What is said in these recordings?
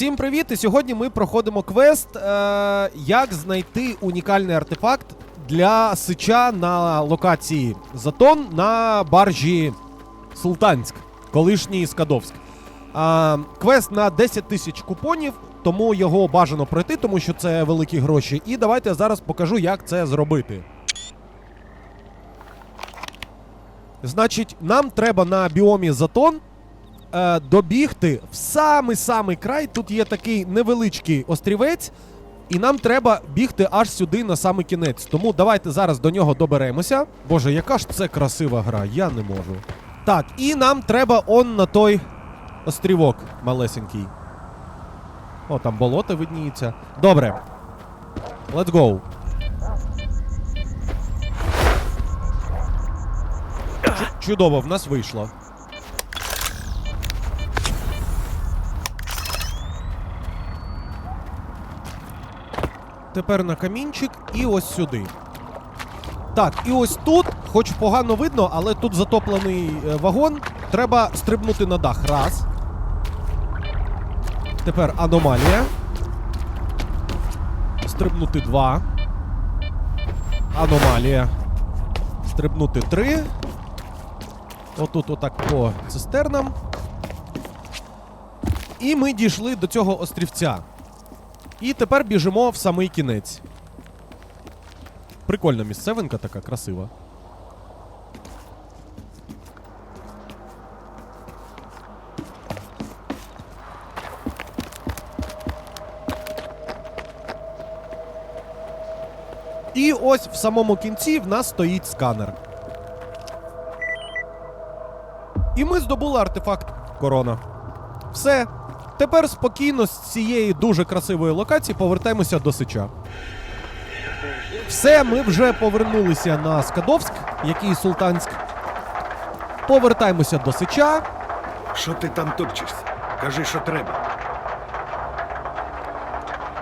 Всім привіт! І сьогодні ми проходимо квест, е, як знайти унікальний артефакт для сича на локації Затон на баржі Султанськ, колишній Скадовськ. Е, квест на 10 тисяч купонів, тому його бажано пройти, тому що це великі гроші. І давайте я зараз покажу, як це зробити. Значить, нам треба на біомі Затон е, добігти в самий-самий край. Тут є такий невеличкий острівець, і нам треба бігти аж сюди на самий кінець. Тому давайте зараз до нього доберемося. Боже, яка ж це красива гра, я не можу. Так, і нам треба он на той острівок малесенький. О, там болото видніється. Добре. Let's go. Чудово, в нас вийшло. Тепер на камінчик і ось сюди. Так, і ось тут, хоч погано видно, але тут затоплений е, вагон. Треба стрибнути на дах. Раз. Тепер аномалія. Стрибнути два. Аномалія. Стрибнути три. Отут, отак по цистернам. І ми дійшли до цього острівця. І тепер біжимо в самий кінець. Прикольна місцевинка така красива. І ось в самому кінці в нас стоїть сканер. І ми здобули артефакт корона. Все. Тепер спокійно з цієї дуже красивої локації повертаємося до Сича. Все, ми вже повернулися на Скадовськ, який Султанськ. Повертаємося до Сича. Що ти там топчешся? Кажи, що треба.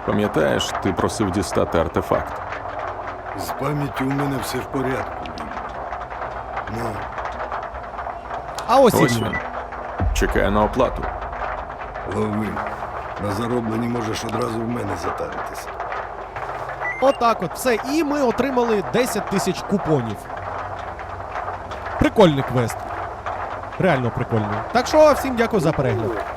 Пам'ятаєш, ти просив дістати артефакт. З пам'яттю у мене все в порядку. Ну, А ось, Ось і він. Чекає на оплату. Лови. На зароблені можеш одразу в мене затаритися. Отак от, все. І ми отримали 10 тисяч купонів. Прикольний квест. Реально прикольний. Так що всім дякую за перегляд.